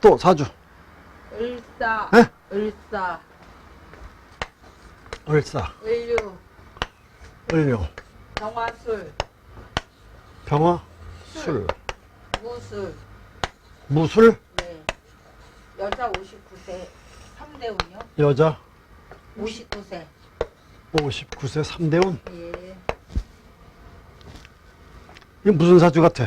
또 사주. 을사, 네? 을사, 을사, 을류, 을료, 병화술, 병화, 술, 무술. 무술, 네. 여자 59세, 3대운이요? 여자 59세. 59세 3대운. 예. 이게 무슨 사주 같아?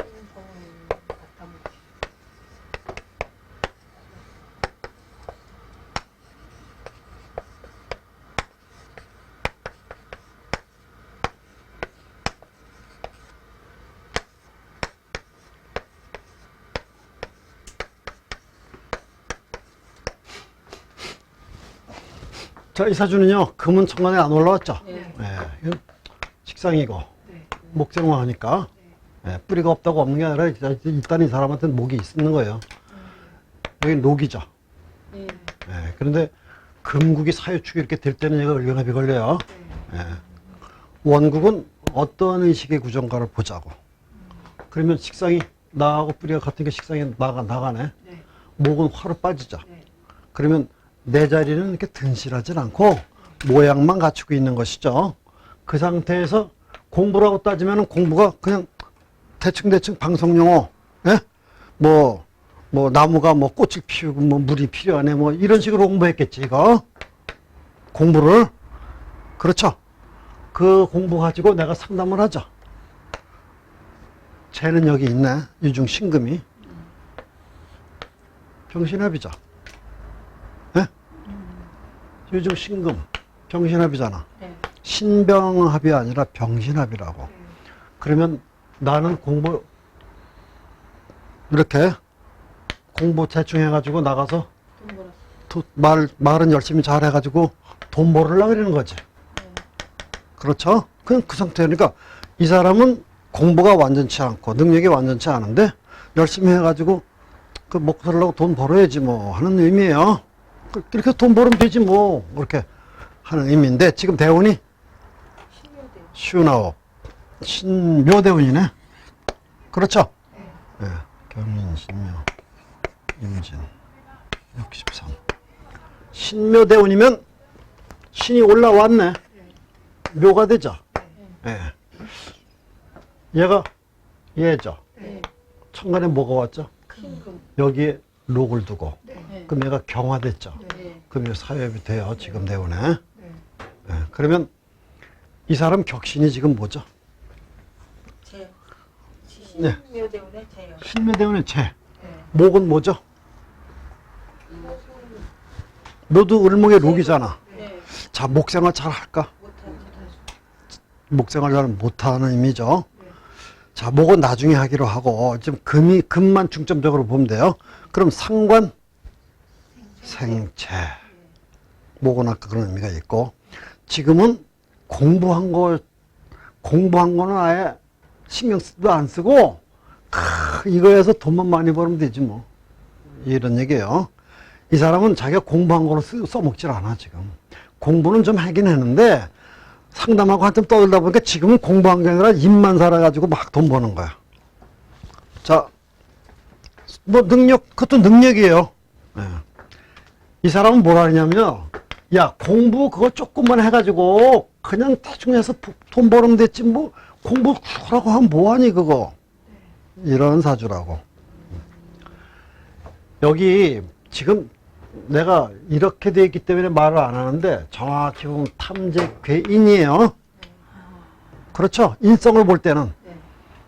인성을 갖다 놓지. 자, 이 사주는요, 금은 천간에 안 올라왔죠? 네. 예, 이건 식상이고, 네. 목생화 하니까, 예, 뿌리가 없다고 없는 게 아니라, 일단- 일단 이 사람한테는 목이 있는 거예요. 여기 녹이죠. 네. 예, 그런데 금국이 사유축이 이렇게 될 때는 얘가 을경합이 걸려요. 예. 원국은 어떤 의식의 구정가를 보자고. 그러면 식상이 나하고 뿌리가 같은 게 식상이 나가 나가네. 네. 목은 화로 빠지죠. 네. 그러면 내 자리는 이렇게 든실하진 않고 모양만 갖추고 있는 것이죠. 그 상태에서 공부라고 따지면 공부가 그냥 대충대충 방송용어, 예? 뭐, 뭐, 나무가 뭐 꽃을 피우고 뭐 물이 필요하네 뭐 이런 식으로 공부했겠지, 이거. 공부를. 그렇죠. 그 공부 가지고 내가 상담을 하죠. 쟤는 여기 있네. 유중 신금이. 병신합이죠. 예? 요즘 신금, 병신합이잖아. 네. 신병합이 아니라 병신합이라고. 그러면 나는 공부, 이렇게 공부 대충 해가지고 나가서. 도- 말, 말은 열심히 잘 해가지고 돈 벌으려고 그러는 거지. 그렇죠? 그냥 그 상태니까 이 사람은 공부가 완전치 않고 능력이 완전치 않은데 열심히 해가지고 그 먹고 살려고 돈 벌어야지 뭐 하는 의미예요. 그- 이렇게 돈 벌으면 되지 뭐 그렇게 하는 의미인데 지금 대운이 신묘대. 슈나업 신묘대운이네. 그렇죠? 예. 경인 신묘 임진 63 신묘대운이면 신이 올라왔네. 묘가 되죠. 예. 얘가 얘죠. 네. 천간에 뭐가 왔죠? 여기에 록을 두고 네. 그럼 얘가 경화됐죠. 네. 그럼 얘 사회비 돼요. 지금 대운에. 네. 예. 그러면 이 사람 격신이 지금 뭐죠? 제. 네. 신묘대운의 제요. 신묘대운의 재. 네. 목은 뭐죠? 너도 을목의 록이잖아. 네. 자, 목생활 잘 할까? 목생활 잘 못하는 의미죠. 자, 목은 나중에 하기로 하고, 지금 금이, 금만 중점적으로 보면 돼요. 그럼 상관, 생체. 목은 아까 그런 의미가 있고, 지금은 공부한 거, 공부한 거는 아예 신경 쓰도 안 쓰고, 크, 이거에서 돈만 많이 벌면 되지 뭐. 이런 얘기예요. 이 사람은 자기가 공부한 거로 쓰, 써먹질 않아, 지금. 공부는 좀 하긴 했는데, 상담하고 한참 떠들다 보니까 지금은 공부한 게 아니라 입만 살아가지고 막 돈 버는 거야. 자, 뭐 능력, 그것도 능력이에요. 예. 이 사람은 뭐라 하냐면요. 야, 공부 그거 조금만 해가지고 그냥 대충 해서 부- 돈 벌으면 됐지 뭐 공부 하라고 하면 뭐하니 그거. 이런 사주라고. 여기 지금 내가 이렇게 돼 있기 때문에 말을 안 하는데 정확히 보면 탐재 괴인이에요. 그렇죠? 인성을 볼 때는 네.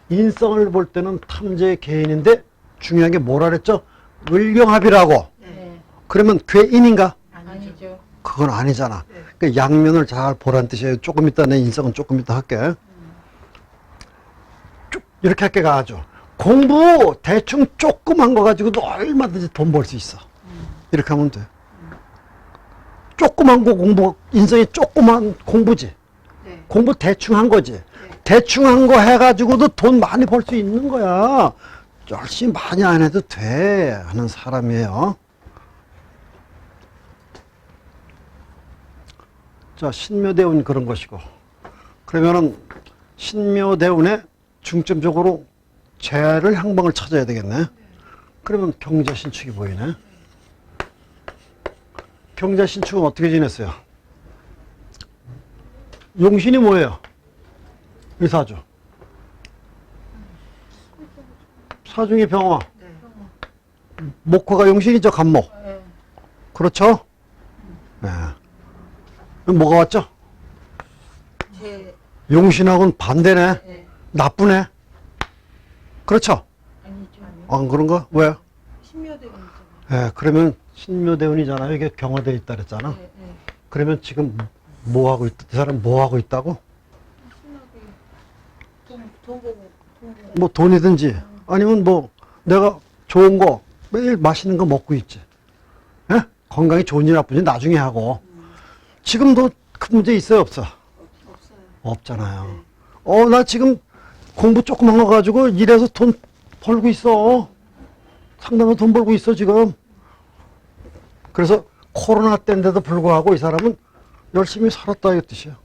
인성을 볼 때는 탐재 개인인데 중요한 게 뭐라 그랬죠? 을경합이라고. 네. 그러면 괴인인가? 아니죠. 그건 아니잖아. 네. 그 양면을 잘 보란 뜻이에요. 조금 이따 내 인성은 조금 이따 할게. 쭉 이렇게 할게 가죠. 공부 대충 조금 한 거 가지고도 얼마든지 돈 벌 수 있어. 이렇게 하면 돼. 조그만 거 공부, 인성이 조그만 공부지. 네. 공부 대충 한 거지. 대충 한 거 해가지고도 돈 많이 벌 수 있는 거야. 열심히 많이 안 해도 돼. 하는 사람이에요. 자, 신묘대운 그런 것이고. 그러면은 신묘대운에 중점적으로 재를 향방을 찾아야 되겠네. 그러면 경자 신축이 보이네. 경자 신축은 어떻게 지냈어요? 용신이 뭐예요? 의사죠. 사중이 병화. 목화가 용신이죠, 간목. 예. 그렇죠? 네. 뭐가 왔죠? 제 용신하고는 반대네. 예. 나쁘네. 그렇죠? 아니죠. 안 그런가? 왜? 있잖아요. 예, 그러면 신묘대운이잖아요. 이게 경화돼 있다 그랬잖아. 예, 예. 그러면 지금 뭐 하고 있다? 이 사람 뭐 하고 있다고? 신나게 돈, 돈 보고 돈 보고 뭐 돈이든지 아니면 뭐 내가 좋은 거 매일 맛있는 거 먹고 있지. 예? 건강이 좋은지 나쁜지 나중에 하고. 지금도 큰 문제 있어요, 없어? 없어요. 없잖아요. 어, 나 지금 공부 조금 한 거 가지고 일해서 돈 벌고 있어. 상당한 돈 벌고 있어, 지금. 그래서 코로나 때인데도 불구하고 이 사람은 열심히 살았다, 이 뜻이야.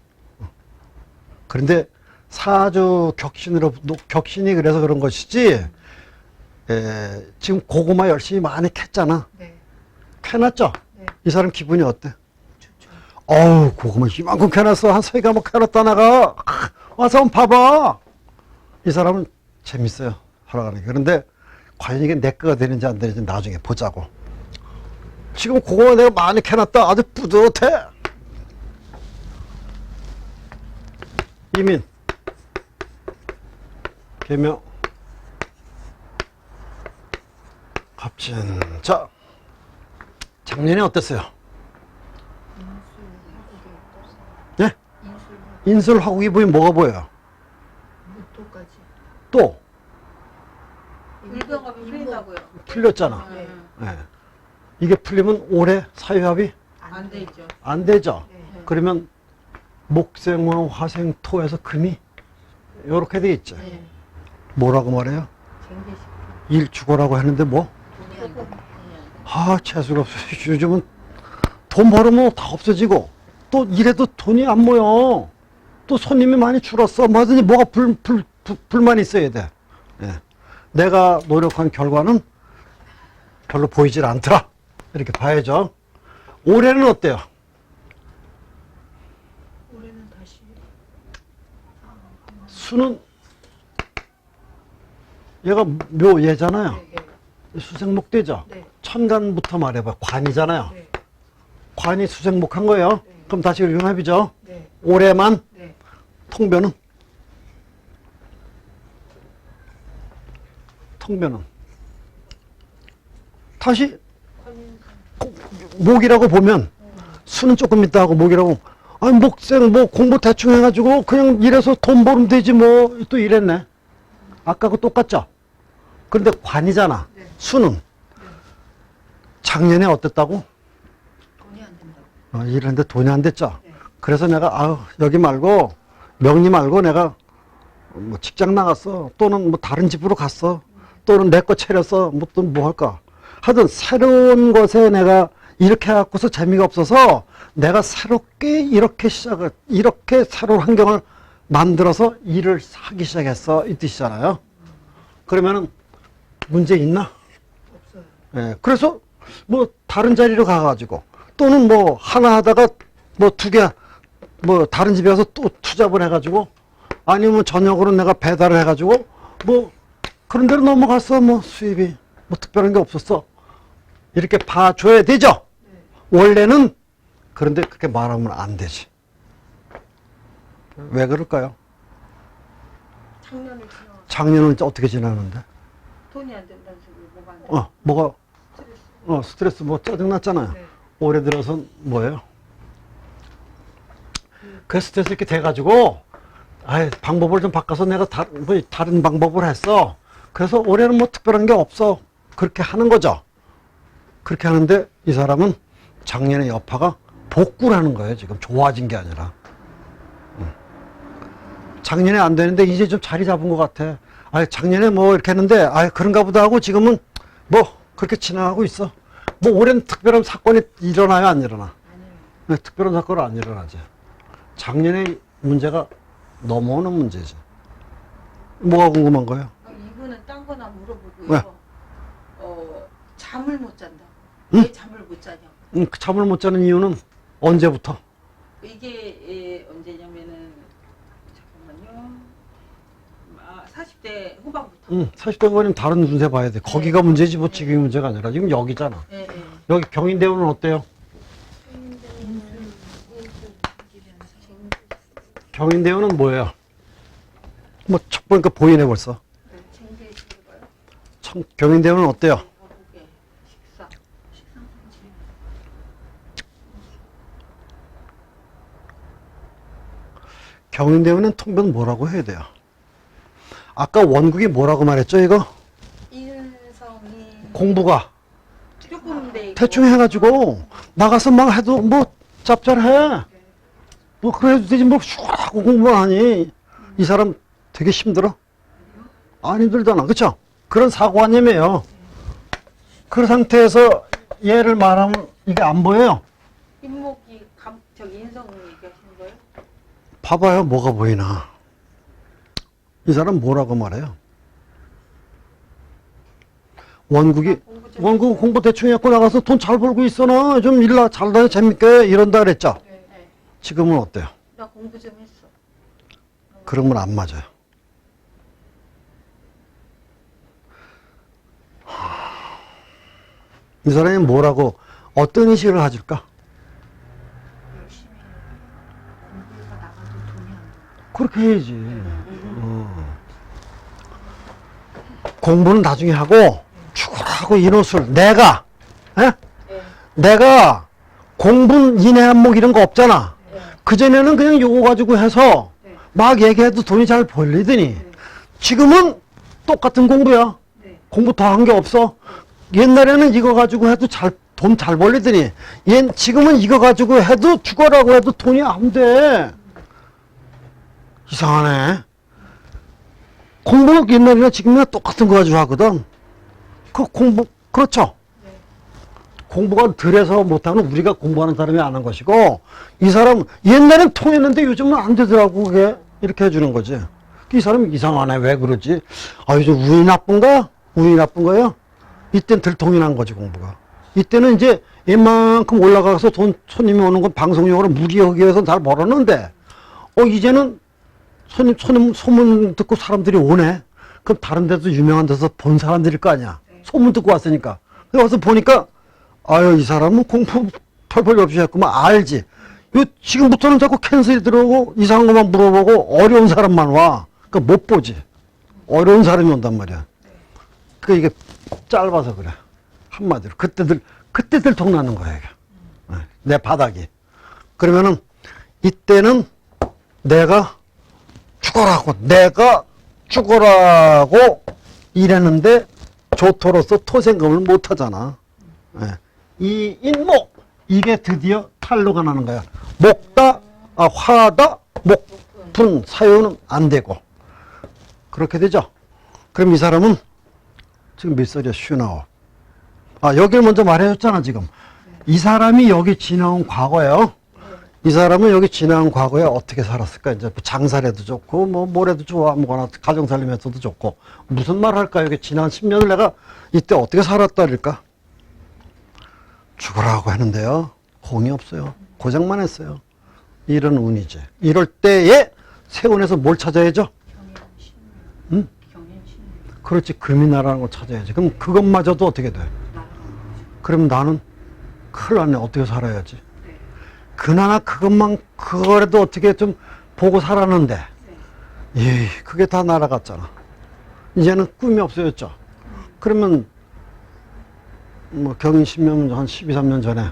그런데 사주 격신으로, 격신이 그래서 그런 것이지, 에, 지금 고구마 열심히 많이 캤잖아. 네. 캐놨죠? 네. 이 사람 기분이 어때? 좋죠. 어우, 고구마 이만큼 캐놨어. 한 세 가마 캐놨다, 나가. 아, 와서 한번 봐봐. 이 사람은 재밌어요. 살아가는 게. 그런데 과연 이게 내 거가 되는지 안 되는지 나중에 보자고. 지금 고구마 내가 많이 캐놨다. 아주 뿌듯해. 이민. 개명. 갑진. 자, 작년에 어땠어요? 예? 인술 화국이 보이면 뭐가 보여요? 무토까지. 또 일병합이 풀린다고요. 풀렸잖아. 네. 예. 이게 풀리면 올해 사유합이 안 되죠. 안 되죠. 네. 그러면 목생화 화생토에서 금이 이렇게 돼 있죠. 네. 뭐라고 말해요? 쟁개식. 일주고라고 했는데 뭐? 아 재수가 없어. 요즘은 돈 벌으면 다 없어지고 또 이래도 돈이 안 모여. 또 손님이 많이 줄었어. 뭐든지 뭐가 불, 불, 불, 불만이 있어야 돼. 예. 내가 노력한 결과는 별로 보이질 않더라. 이렇게 봐야죠. 올해는 어때요? 올해는 다시 수는 얘가 묘예잖아요. 네, 네. 수생목되죠. 네. 천간부터 말해봐. 관이잖아요. 네. 관이 수생목한 거예요. 네. 그럼 다시 융합이죠. 네. 올해만 네. 통변은? 통변은? 다시 고- 목이라고 보면 수는 조금 있다 하고 목이라고 아니 목생 뭐 공부 대충 해가지고 그냥 이래서 돈 벌면 되지 뭐 또 이랬네 아까하고 똑같죠 그런데 관이잖아 네. 수는 작년에 어땠다고? 돈이 안 된다고. 어, 일했는데 돈이 안 됐죠. 네. 그래서 내가 아유 여기 말고 명리 말고 내가 뭐 직장 나갔어 또는 뭐 다른 집으로 갔어 또는 내 거 차렸어 뭐또뭐 할까 하여튼 새로운 것에 내가 이렇게 해갖고서 재미가 없어서 내가 새롭게 이렇게 시작을 이렇게 새로운 환경을 만들어서 일을 하기 시작했어 이 뜻이잖아요 그러면은 문제 있나? 없어요. 예, 그래서 뭐 다른 자리로 가가지고 또는 뭐 하나 하다가 뭐 두 개, 뭐 다른 집에 가서 또 투잡을 해가지고 아니면 저녁으로 내가 배달을 해가지고 뭐 그런 데로 넘어갔어 뭐 수입이 뭐 특별한 게 없었어 이렇게 봐줘야 되죠 원래는 그런데 그렇게 말하면 안 되지 왜 그럴까요? 작년을 지나 작년은 어떻게 지나는데? 돈이 안 된다는 소리 뭐가 안 돼. 어 뭐가 스트레스. 어 스트레스 뭐 짜증났잖아요 네. 올해 들어서 뭐예요? 그 스트레스 이렇게 돼가지고, 아 방법을 좀 바꿔서 내가 다, 뭐 다른 방법을 했어. 그래서 올해는 뭐 특별한 게 없어. 그렇게 하는 거죠. 그렇게 하는데 이 사람은 작년에 여파가 복구라는 거예요. 지금 좋아진 게 아니라. 음. 작년에 안 되는데 이제 좀 자리 잡은 것 같아. 아 작년에 뭐 이렇게 했는데, 아 그런가 보다 하고 지금은 뭐 그렇게 지나가고 있어. 뭐 올해는 특별한 사건이 일어나요, 안 일어나? 네, 특별한 사건은 안 일어나지. 작년에 문제가 넘어오는 문제지. 뭐가 궁금한 거예요? 어, 이거는 딴 거나 물어보고요. 왜? 어, 잠을 못 잔다. 응? 왜 잠을 못 자냐? 음, 그 잠을 못 자는 이유는 언제부터? 이게 예, 언제냐면은 잠깐만요. 아, 40대 후반부터. 음, 40대 거는 다른 운세 봐야 돼. 거기가 문제지 뭐 지금이 문제가 아니라 지금 여기잖아. 예, 예. 여기 경인대우는 어때요? 경인대우는 뭐예요? 뭐 첫 보니까 보이네 벌써. 네. 참 경인대우는 어때요? 가보게. 식사. 식사 상지. 경인대우는 통변 뭐라고 해야 돼요? 아까 원국이 뭐라고 말했죠 이거? 인성이 공부가 조금 돼. 대충 해가지고 나가서 막 해도 뭐 짭짤해. 뭐 그래도 되지 뭐 슈하고 공부만 하니 이 사람 되게 힘들어? 안 힘들잖아. 그쵸? 그런 사고관념이에요. 그 상태에서 얘를 말하면 이게 안 보여요. 인목이 감 저기 인성 얘기하시는 거예요? 봐봐요. 뭐가 보이나. 이 사람 뭐라고 말해요? 원국이 원국. 공부 대충 해갖고 나가서 돈 잘 벌고 있어 나. 좀 일나 잘 다녀 재밌게 이런다 그랬죠? 네, 네. 지금은 어때요? 나 공부 좀 했어. 그러면 안 맞아요. 이 사람이 뭐라고 어떤 의식을 가질까? 열심히 공부가 나가도 돈이 안 돼. 그렇게 해야지. 어. 공부는 나중에 하고 죽으라고 이노술 내가 에? 네. 내가 공부 인해 한목 이런 거 없잖아. 네. 그전에는 그냥 요거 가지고 해서 네. 막 얘기해도 돈이 잘 벌리더니 지금은 똑같은 공부야. 네. 공부 더 한 게 없어. 옛날에는 이거 가지고 해도 잘, 돈 잘 벌리더니, 얘, 지금은 이거 가지고 해도 죽어라고 해도 돈이 안 돼. 이상하네. 공부 옛날이나 지금이나 똑같은 거 가지고 하거든. 그 공부, 그렇죠. 네. 공부가 덜해서 못하는 우리가 공부하는 사람이 안 한 것이고, 이 사람, 옛날엔 통했는데 요즘은 안 되더라고, 그게. 이렇게 해주는 거지. 이 사람 이상하네. 왜 그러지? 아, 요즘 운이 나쁜가? 운이 나쁜 거예요? 이땐 덜 통인한 거지, 공부가. 이때는 이제 이만큼 올라가서 돈, 손님이 오는 건 방송용으로 무리하기 위해서 잘 벌었는데, 어, 이제는 손님, 손님, 소문 듣고 사람들이 오네? 그럼 다른 데도 유명한 데서 본 사람들일 거 아니야? 소문 듣고 왔으니까. 근데 와서 보니까, 아유, 이 사람은 공부 펄펄 없이 했구만. 알지. 요, 지금부터는 자꾸 캔슬이 들어오고, 이상한 것만 물어보고, 어려운 사람만 와. 그러니까 못 보지. 어려운 사람이 온단 말이야. 그 이게 짧아서 그래. 한마디로. 그때들, 그때들 통나는 거야, 이게. 네, 내 바닥이. 그러면은, 이때는 내가 죽어라고, 내가 죽어라고 이랬는데, 조토로서 토생금을 못 하잖아. 예. 이 인목, 이게 드디어 탈로가 나는 거야. 목다, 아, 화다, 목분, 사유는 안 되고. 그렇게 되죠. 그럼 이 사람은 지금 몇 살이야? 슈나오. 아, 여기를 먼저 말해줬잖아, 지금. 이 사람이 여기 지나온 과거예요. 이 사람은 여기 지나온 과거에 어떻게 살았을까? 이제 뭐 장사래도 좋고, 뭐, 뭐래도 좋아. 아무거나 가정 살림에서도 좋고. 무슨 말 할까? 여기 지난 10년을 내가 이때 어떻게 살았다릴까? 죽으라고 하는데요. 공이 없어요. 고생만 했어요. 이런 운이지. 이럴 때에 세운에서 뭘 찾아야죠? 응? 그렇지. 금이 나라는 걸 찾아야지. 그럼 그것마저도 어떻게 돼? 그럼 나는 큰일 났네. 어떻게 살아야지? 네. 그나마 그것만, 그거라도 어떻게 좀 보고 살았는데, 네. 예, 그게 다 날아갔잖아. 이제는 꿈이 없어졌죠. 그러면, 뭐, 경인 10년, 한 12, 3년 전에,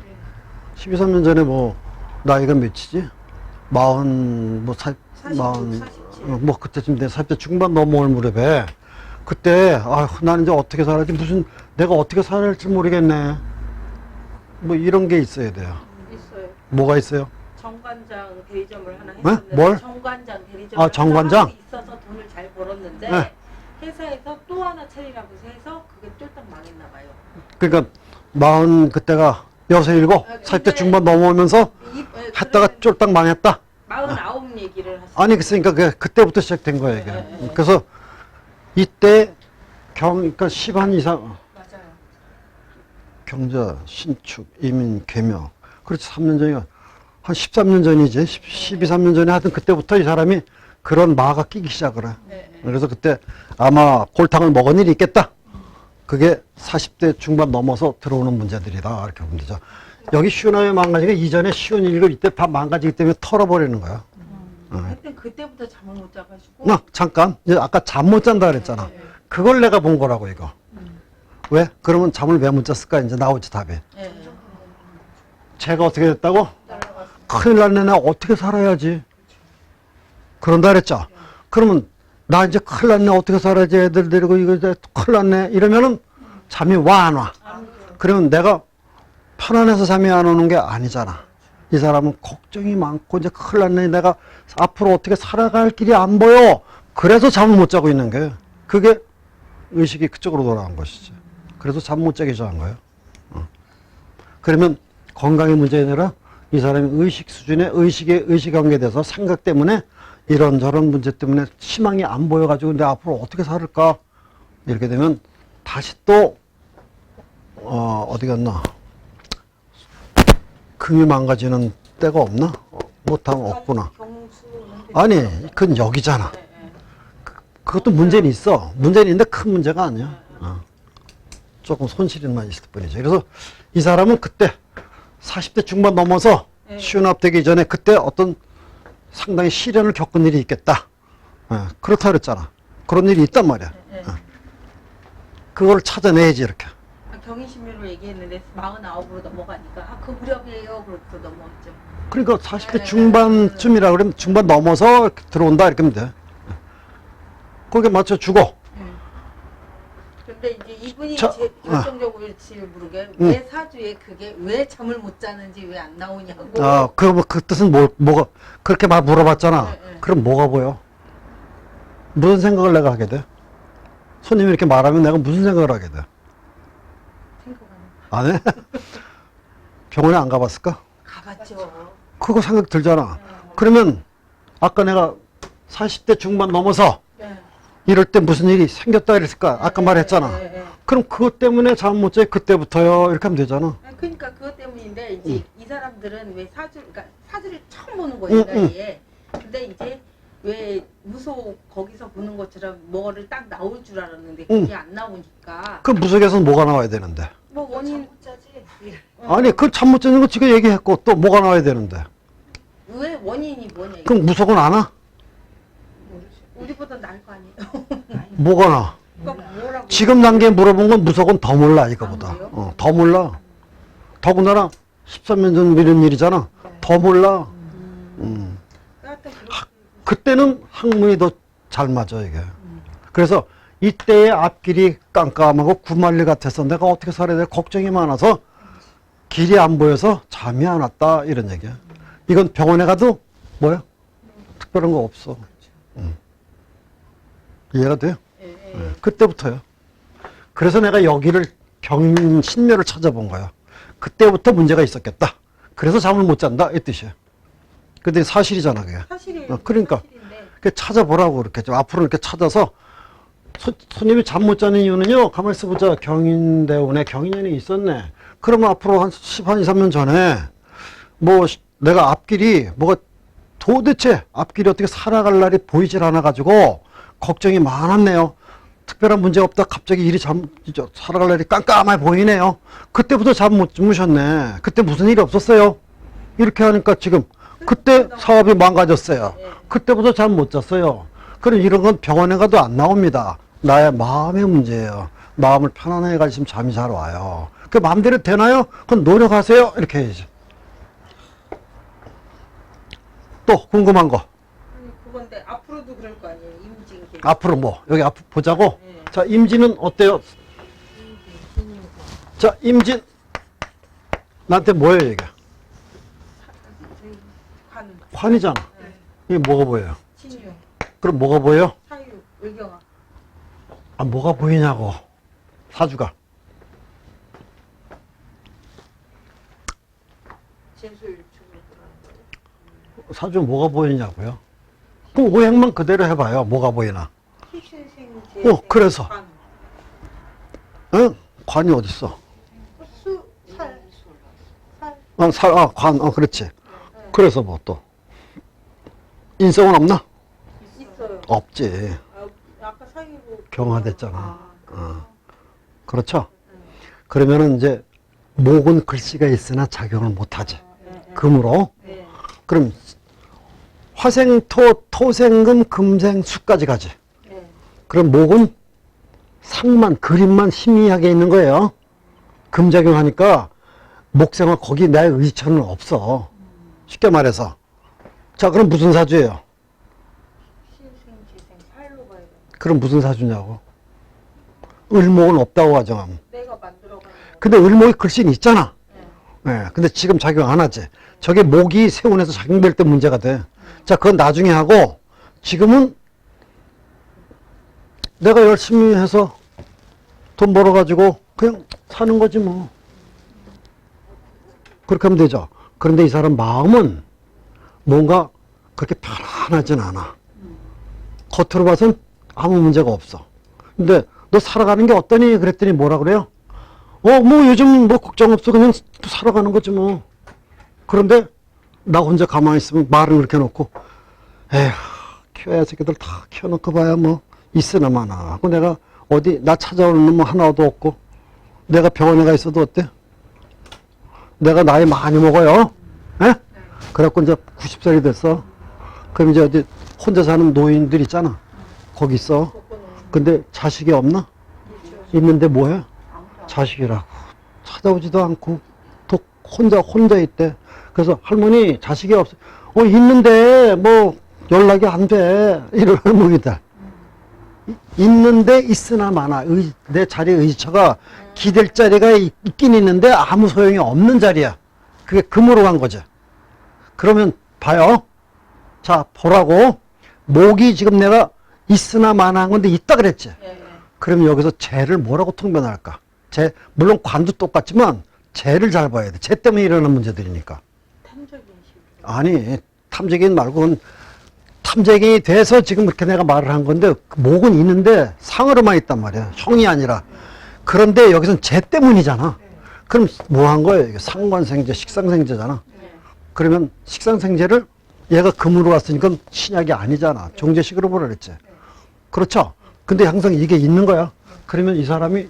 12, 3년 전에 뭐, 나이가 몇이지? 마흔, 뭐, 사, 46, 마흔, 47. 어, 뭐, 그때쯤 돼. 40대 중반 넘어올 무렵에, 그때, 아, 난 이제 어떻게 살아야지? 무슨, 내가 어떻게 살아야 할지 모르겠네. 뭐, 이런 게 있어야 돼요. 뭐가 있어요? 정관장 대리점을 하나 네? 했었는데 뭘? 정관장 대리점을 아, 정관장? 있어서 돈을 잘 벌었는데 네. 회사에서 또 하나 차리라고 해서 그게 쫄딱 망했나 봐요. 그러니까 마흔 그때가 여섯 일곱 아, 살 때 근데- 중반 넘어오면서 이- 에, 했다가 쫄딱 망했다. 마흔아홉 얘기를 하시 아니 그러니까 그 그때부터 시작된 거예요 이게. 네, 네. 그래서 이때 경 그러니까 10한 이상 맞아요. 경자, 신축, 이민, 개명. 그렇지 3년 전이가 한 13년 전이지. 10, 12, 3년 전에 하여튼 그때부터 이 사람이 그런 마가 끼기 시작을 해. 네, 네. 그래서 그때 아마 골탕을 먹은 일이 있겠다. 그게 40대 중반 넘어서 들어오는 문제들이다. 이렇게 보면 되죠. 여기 쉬운하게 망가지가 이전에 쉬운 일을 이때 다 망가지기 때문에 털어버리는 거야. 하여튼 그때부터 잠을 못 자가지고 나 잠깐 아까 잠 못 잔다 그랬잖아. 그걸 내가 본 거라고 이거. 왜? 그러면 잠을 왜 못 잤을까? 이제 나오지 답이. 네, 네. 제가 어떻게 됐다고? 큰일 났네. 나 어떻게 살아야지. 그런다 그랬죠. 그러면 나 이제 큰일 났네. 어떻게 살아야지. 애들 데리고 이거 이제 큰일 났네. 이러면은 잠이 와 안 와. 그러면 내가 편안해서 잠이 안 오는 게 아니잖아. 이 사람은 걱정이 많고 이제 큰일 났네. 내가 앞으로 어떻게 살아갈 길이 안 보여. 그래서 잠을 못 자고 있는 게 그게 의식이 그쪽으로 돌아간 것이지. 그래서 잠 못 자게 저한 거예요. 어. 그러면 건강의 문제 아니라 이 사람이 의식 수준의 의식의 의식 관계에 대해서 생각 때문에 이런저런 문제 때문에 희망이 안 보여가지고 내 앞으로 어떻게 살을까 이렇게 되면 다시 또 어, 어디 갔나 금이 망가지는 때가 없나 어, 못하면 없구나 아니 그건 여기잖아 네, 네. 그것도 문제는 있어. 문제는 있는데 큰 문제가 아니야. 어. 조금 손실만 있을 뿐이지. 그래서 이 사람은 그때 40대 중반 넘어서 네. 시운합되기 전에 그때 어떤 상당히 시련을 겪은 일이 있겠다. 어, 그렇다 그랬잖아. 그런 일이 있단 말이야. 네, 네. 그걸 찾아내야지 이렇게. 아, 경인신묘로 얘기했는데 49으로 넘어가니까 아, 그 무렵이에요. 그렇게 넘어갔죠. 그러니까 40대 중반쯤이라 그러면 중반 넘어서 들어온다 이렇게 하면 돼. 거기에 맞춰 주고. 근데 이제 이분이 저- 제, 결정적으로 지를 모르게 응. 왜 사주에 그게 왜 잠을 못 자는지 왜 안 나오냐고. 아, 그, 뭐, 그 뜻은 뭐, 뭐가, 그렇게 막 물어봤잖아. 네, 네. 그럼 뭐가 보여? 무슨 생각을 내가 하게 돼? 손님이 이렇게 말하면 내가 무슨 생각을 하게 돼? 생각하는. 안 해? 병원에 안 가봤을까? 가봤죠. 그거 생각 들잖아. 그러면, 아까 내가 40대 중반 넘어서 네. 이럴 때 무슨 일이 생겼다 이랬을까? 아까 말했잖아. 네, 네. 그럼 그것 때문에 잠 못 자, 그때부터요. 이렇게 하면 되잖아. 아, 그러니까 그것 때문인데 이제 응. 이 사람들은 왜 사주, 그러니까 사주를 처음 보는 거예요, 응, 응. 근데 이제 왜 무속 거기서 보는 것처럼 뭐를 딱 나올 줄 알았는데 그게 안 나오니까 그 무속에서는 뭐가 나와야 되는데? 뭐 원인 아니, 그 잠 못 자는 거 지가 얘기했고, 또 뭐가 나와야 되는데? 왜 원인이 뭐냐? 그럼 무속은 안 와? 우리보다 나을 거 아니에요? 뭐가 나? 그러니까 뭐라고? 지금 단계에 물어본 건 무조건 더 몰라 이거보다. 아, 그래요? 어, 더 몰라. 더군다나 13년 전 이런 일이잖아. 더 몰라. 음. 하여튼 그렇게 그때는 학문이 더 잘 맞아 이게. 그래서 이때의 앞길이 깜깜하고 구말리 같아서 내가 어떻게 살아야 돼 걱정이 많아서 길이 안 보여서 잠이 안 왔다 이런 얘기야. 이건 병원에 가도 뭐야? 특별한 거 없어. 음. 이해가 돼요? 예, 예. 네, 그때부터요. 그래서 내가 여기를 경 신묘를 찾아본 거야. 그때부터 문제가 있었겠다. 그래서 잠을 못 잔다 이 뜻이야. 근데 사실이잖아 그게. 사실이 어, 그러니까. 그 찾아보라고 이렇게 좀 앞으로 이렇게 찾아서 손, 손님이 잠 못 자는 이유는요. 가만 있어 보자. 경인대운에 경인년이 있었네. 그러면 앞으로 한 10, 한 2, 3년 전에 뭐 시- 내가 앞길이 뭐가 도대체 앞길이 어떻게 살아갈 날이 보이질 않아 가지고 걱정이 많았네요. 특별한 문제 없다. 갑자기 일이 잠 저, 살아갈 날이 깜깜해 보이네요. 그때부터 잠 못 주무셨네. 그때 무슨 일이 없었어요. 이렇게 하니까 지금 그때 사업이 망가졌어요. 그때부터 잠 못 잤어요. 그럼 이런 건 병원에 가도 안 나옵니다. 나의 마음의 문제예요. 마음을 편안하게 가지면 잠이 잘 와요. 그 마음대로 되나요? 그건 노력하세요. 이렇게 해야지. 또 궁금한 거. 아니, 그건데 앞으로도 그럴 거 아니에요. 앞으로 뭐 여기 앞 보자고. 네. 자 임진은 어때요? 자 임진 나한테 뭐예요 이게? 관, 환이잖아. 이게 뭐가 보여요? 신유, 그럼 뭐가 보여요? 사유, 의경아. 아 뭐가 보이냐고 사주가 재수일축으로 들어가는 거예요. 사주 뭐가 보이냐고요? 그 오행만 그대로 해봐요. 뭐가 보이나? 희신생제. 어, 그래서. 응? 관이 어딨어? 수, 살, 살. 어, 살, 아, 관, 어, 그렇지. 그래서 뭐 또? 인성은 없나? 있어요. 없지. 아, 아까 사귀고. 경화됐잖아. 아, 어. 그렇죠? 그러면은 이제 목은 글씨가 있으나 작용을 못하지. 네, 네. 금으로. 네. 그럼 화생 토, 토생 금, 금생 수까지 가지. 네. 그럼 목은 상만, 그림만 희미하게 있는 거예요. 금작용하니까 목생은 거기 내 의처는 없어. 쉽게 말해서. 자, 그럼 무슨 사주예요? 그럼 무슨 사주냐고? 을목은 없다고 거. 근데 을목이 글씨는 있잖아. 네. 예, 근데 지금 작용 안 하지. 저게 목이 세운에서 작용될 때 문제가 돼. 자, 그건 나중에 하고, 지금은 내가 열심히 해서 돈 벌어가지고 그냥 사는 거지 뭐. 그렇게 하면 되죠. 그런데 이 사람 마음은 뭔가 그렇게 편안하진 않아. 겉으로 봐선 아무 문제가 없어. 근데 너 살아가는 게 어떠니? 그랬더니 뭐라 그래요? 어, 뭐 요즘 뭐 걱정 없어. 그냥 살아가는 거지 뭐. 그런데 나 혼자 가만히 있으면 말을 그렇게 놓고, 에휴, 키워야 새끼들 다 키워놓고 봐야 뭐 있으나 마나. 하고 내가 어디, 나 찾아오는 놈 하나도 없고, 내가 병원에 가 있어도 어때? 내가 나이 많이 먹어요. 에? 그래갖고 이제 90살이 됐어. 그럼 이제 어디 혼자 사는 노인들 있잖아. 거기 있어. 근데 자식이 없나? 있는데 뭐해? 자식이라고 찾아오지도 않고 또 혼자 혼자 있대. 그래서 할머니 자식이 없어. 어 있는데 뭐 연락이 안 돼. 이런 할머니들. 이- 있는데 있으나 마나 의, 내 자리 의처가 기댈 자리가 있- 있긴 있는데 아무 소용이 없는 자리야. 그게 금으로 간 거지. 그러면 봐요. 자 보라고 목이 지금 내가 있으나 마나 한 건데 있다 그랬지. 네, 네. 그럼 여기서 재를 뭐라고 통변할까? 재, 물론 관도 똑같지만 재를 잘 봐야 돼. 재 때문에 일어나는 문제들이니까. 탐적인 식. 아니, 탐재기인 말고 그건 탐재기 돼서 지금 이렇게 내가 말을 한 건데 그 목은 있는데 상으로만 있단 말이야. 형이 아니라. 그런데 여기서는 재 때문이잖아. 그럼 뭐 한 거예요? 식상생재잖아. 네. 그러면 식상생재를 얘가 금으로 왔으니까 신약이 아니잖아. 종재식으로 보라 그랬지. 그렇죠? 근데 항상 이게 있는 거야. 그러면 이 사람이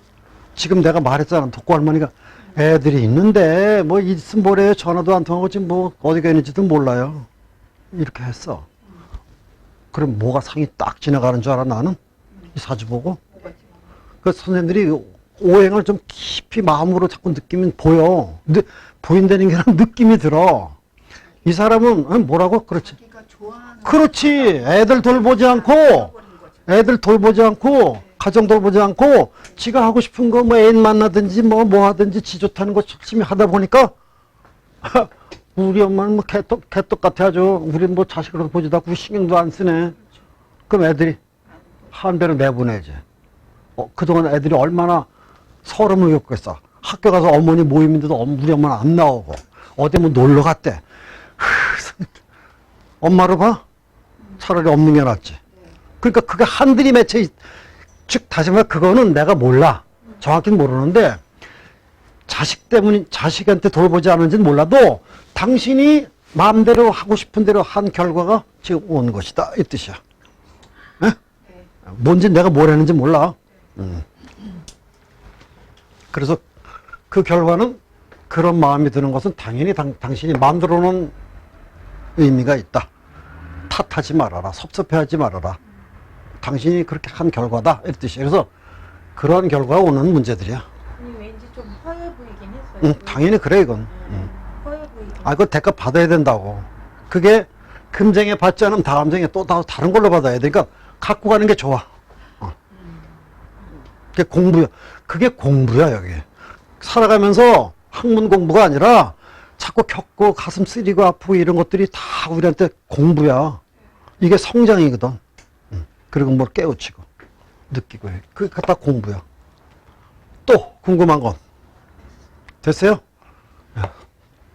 지금 내가 말했잖아. 독고 할머니가 애들이 있는데 뭐 있으면 뭐래 전화도 안 통하고 지금 뭐 어디가 있는지도 몰라요. 이렇게 했어. 그럼 뭐가 상이 딱 지나가는 줄 알아 나는? 이 사주 보고? 그 선생님들이 오행을 좀 깊이 마음으로 자꾸 느끼면 보여. 느, 보인다는 게 아니라 느낌이 들어. 이 사람은 어, 뭐라고? 그렇지. 그렇지. 애들 돌보지 않고. 애들 돌보지 않고, 가정 돌보지 않고, 지가 하고 싶은 거, 뭐, 애인 만나든지, 뭐, 뭐 하든지, 지 좋다는 거 열심히 하다 보니까, 우리 엄마는 뭐, 개떡, 개떡 같아 아주. 우린 뭐, 자식으로 보지도 않고, 신경도 안 쓰네. 그럼 애들이 한 배로 내보내지. 어, 그동안 애들이 얼마나 서름을 겪겠어. 학교 가서 어머니 모임인데도 엄- 우리 엄마는 안 나오고, 어디 뭐 놀러 갔대. 엄마로 봐? 차라리 없는 게 낫지. 그러니까 그게 한들이 맺혀, 있- 즉, 다시 말해, 그거는 내가 몰라. 정확히는 모르는데, 자식 때문에, 자식한테 돌보지 않은지는 몰라도, 당신이 마음대로 하고 싶은 대로 한 결과가 지금 온 것이다. 이 뜻이야. 예? 뭔지 내가 뭘 했는지 몰라. 음. 그래서 그 결과는 그런 마음이 드는 것은 당연히 당, 당신이 만들어 놓은 의미가 있다. 탓하지 말아라. 섭섭해하지 말아라. 당신이 그렇게 한 결과다. 이 뜻이에요. 그래서 그러한 결과가 오는 문제들이야. 아니 왠지 좀 허해 보이긴 했어요. 응, 당연히 그래, 이건. 응. 아, 그거 대가 받아야 된다고. 그게 금쟁에 받지 않으면 다음쟁에 또 다- 다른 걸로 받아야 돼. 그러니까 갖고 가는 게 좋아. 어. 그게 공부야. 그게 공부야, 여기. 살아가면서 학문 공부가 아니라 자꾸 겪고 가슴 쓰리고 아프고 이런 것들이 다 우리한테 공부야. 이게 성장이거든. 응. 그리고 뭘 깨우치고 느끼고 해. 그게 다 공부야. 또 궁금한 건 됐어요? 야,